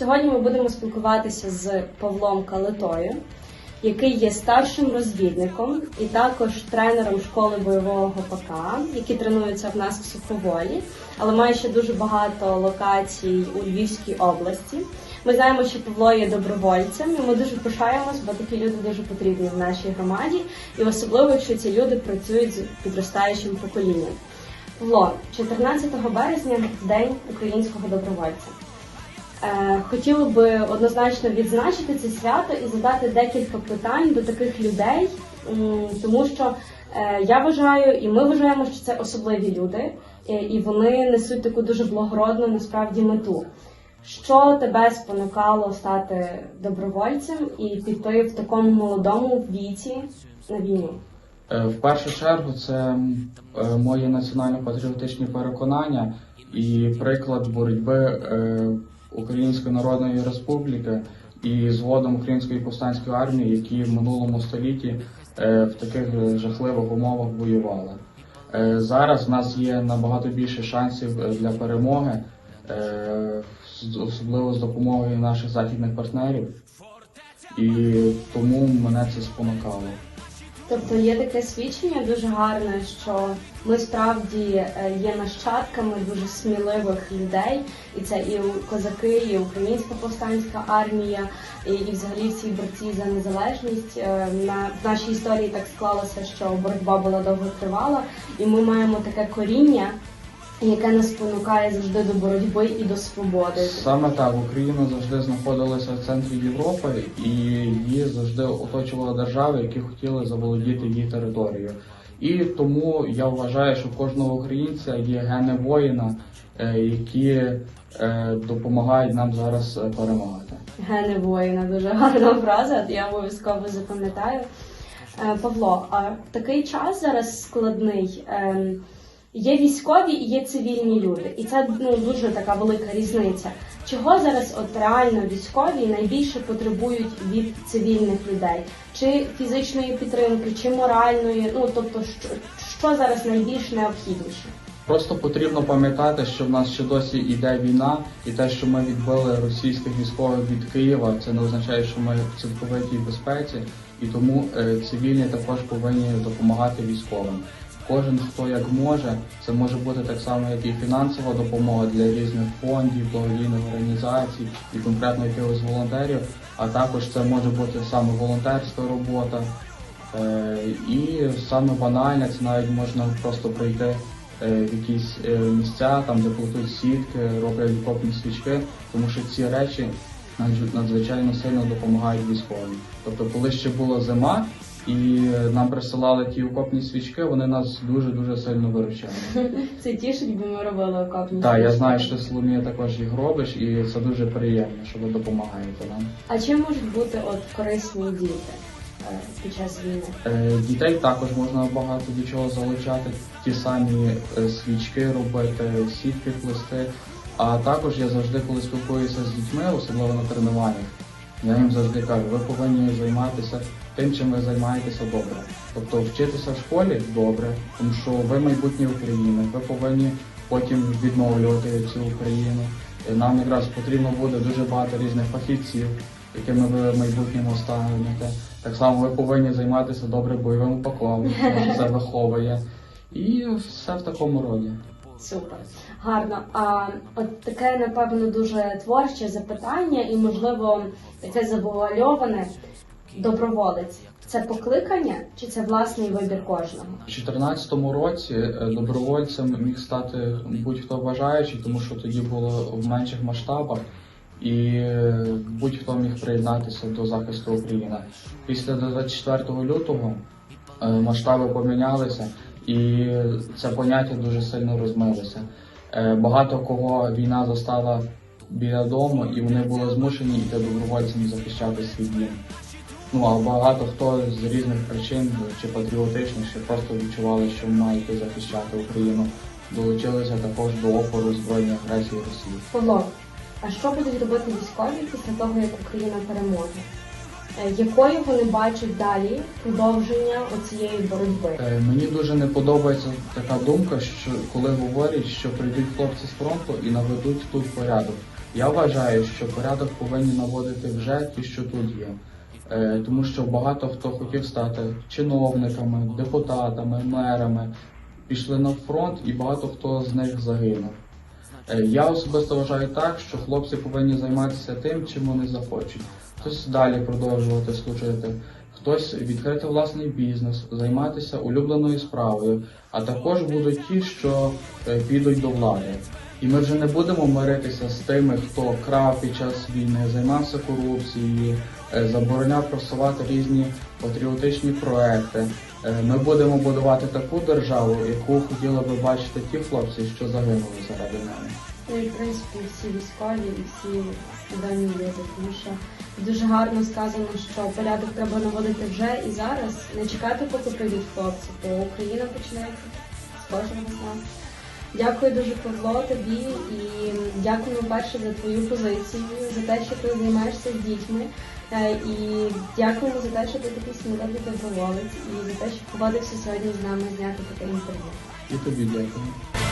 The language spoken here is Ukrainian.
Сьогодні ми будемо спілкуватися з Павлом Калитою, який є старшим розвідником і також тренером школи бойового ПК, який тренується в нас в Суховолі, але має ще дуже багато локацій у Львівській області. Ми знаємо, що Павло є добровольцем, і ми дуже пишаємось, бо такі люди дуже потрібні в нашій громаді, і особливо, якщо ці люди працюють з підростаючим поколінням. Павло, 14 березня день українського добровольця. Е, Хотіли би однозначно відзначити це свято і задати декілька питань до таких людей, тому що е, я вважаю, і ми вважаємо, що це особливі люди, і вони несуть таку дуже благородну насправді мету. Що тебе спонукало стати добровольцем і піти в такому молодому віці на війну? Е, В першу чергу це м, мої національно-патріотичні переконання і приклад боротьби Української Народної Республіки і згодом Української повстанської армії, які в минулому столітті е, в таких жахливих умовах воювали. Е, Зараз в нас є набагато більше шансів е, для перемоги, особливо з допомогою наших західних партнерів, і тому мене це спонукало. Тобто є таке свідчення дуже гарне, що ми справді е, є нащадками дуже сміливих людей, і це і козаки, і українська повстанська армія, і, і взагалі всі борці за незалежність. Е, На в нашій історії так склалося, що боротьба була довго тривала, і ми маємо таке коріння, яке нас спонукає завжди до боротьби і до свободи. Саме так, Україна завжди знаходилася в центрі Європи, і її завжди оточували держави, які хотіли заволодіти її територією. І тому я вважаю, що в кожного українця є гени воїна, е, які е, допомагають нам зараз перемагати. Гени воїна, дуже гарна фраза. Я обов'язково запам'ятаю. Е, Павло, а такий час зараз складний. Є військові і є цивільні люди, і це ну дуже така велика різниця. Чого зараз от реально військові найбільше потребують від цивільних людей? Чи фізичної підтримки, чи моральної? Ну тобто, що, що зараз найбільш необхідніше? Просто потрібно пам'ятати, що в нас ще досі йде війна, і те, що ми відбили російських військових від Києва, це не означає, що ми в цілковитій безпеці, і тому е, цивільні також повинні допомагати військовим. Кожен хто як може, це може бути так само, як і фінансова допомога для різних фондів, благодійних організацій і конкретно якихось волонтерів. А також це може бути саме волонтерська робота, Е, І саме банальне, це навіть можна просто пройти е, в якісь е, місця, там де плетуть сітки, роблять окопні свічки, тому що ці речі надзвичайно сильно допомагають військовим. Тобто, коли ще була зима і нам присилали ті окопні свічки, вони нас дуже дуже сильно виручали. Це тішить, бо ми робили окопні. Так, я знаю, що Соломія також їх робиш, і це дуже приємно, що ви допомагаєте нам. А чим можуть бути от корисні діти е, під час війни? Е, Дітей також можна багато до чого залучати, ті самі е, свічки робити, сітки плести. А також я завжди, коли спілкуюся з дітьми, особливо на тренуваннях, я їм завжди кажу, ви повинні займатися тим, чим ви займаєтеся добре. Тобто вчитися в школі добре, тому що ви майбутнє України, ви повинні потім відновлювати цю Україну. І Нам якраз потрібно буде дуже багато різних фахівців, якими ви в майбутньому станете. Так само ви повинні займатися добре бойовим упаком, тому що це виховує. І все в такому роді. Супер, гарно. А от таке, напевно, дуже творче запитання, і, можливо, таке завуальоване доброволець. Це покликання чи це власний вибір кожного? У 2014 році е, добровольцем міг стати будь-хто бажаючий, тому що тоді було в менших масштабах, і е, будь-хто міг приєднатися до захисту України. Після 24 лютого е, масштаби помінялися, і це поняття дуже сильно розмилося. Е, Багато кого війна застала біля дому, і вони були змушені йти добровольцями захищати свій дім. Ну а багато хто з різних причин, чи патріотичних, чи просто відчували, що мають захищати Україну, долучилися також до опору збройної агресії Росії. Павло, а що будуть робити військові після того, як Україна переможе? Е, Якою вони бачать далі продовження оцієї боротьби? Е, Мені дуже не подобається така думка, що коли говорять, що прийдуть хлопці з фронту і наведуть тут порядок. Я вважаю, що порядок повинні наводити вже ті, що тут є. Е, Тому що багато хто хотів стати чиновниками, депутатами, мерами, пішли на фронт і багато хто з них загинув. Я особисто вважаю так, що хлопці повинні займатися тим, чим вони захочуть. Хтось далі продовжувати служити, хтось відкрити власний бізнес, займатися улюбленою справою, а також будуть ті, що е, підуть до влади. І ми вже не будемо миритися з тими, хто крав під час війни, займався корупцією, е, забороняв просувати різні патріотичні проекти. Е, Ми будемо будувати таку державу, яку хотіли би бачити ті хлопці, що загинули заради мене. Ну і в принципі всі військові і всі свідомі люди, тому що дуже гарно сказано, що порядок треба наводити вже і зараз, не чекати, поки прийдуть хлопці, бо Україна починається з кожного з нас. Дякую дуже Павло тобі і дякуємо перше за твою позицію, за те, що ти займаєшся з дітьми. Е, І дякуємо за те, що ти такий сміливий доброволець і за те, що погодився сьогодні з нами зняти таке інтерв'ю. І тобі дякую.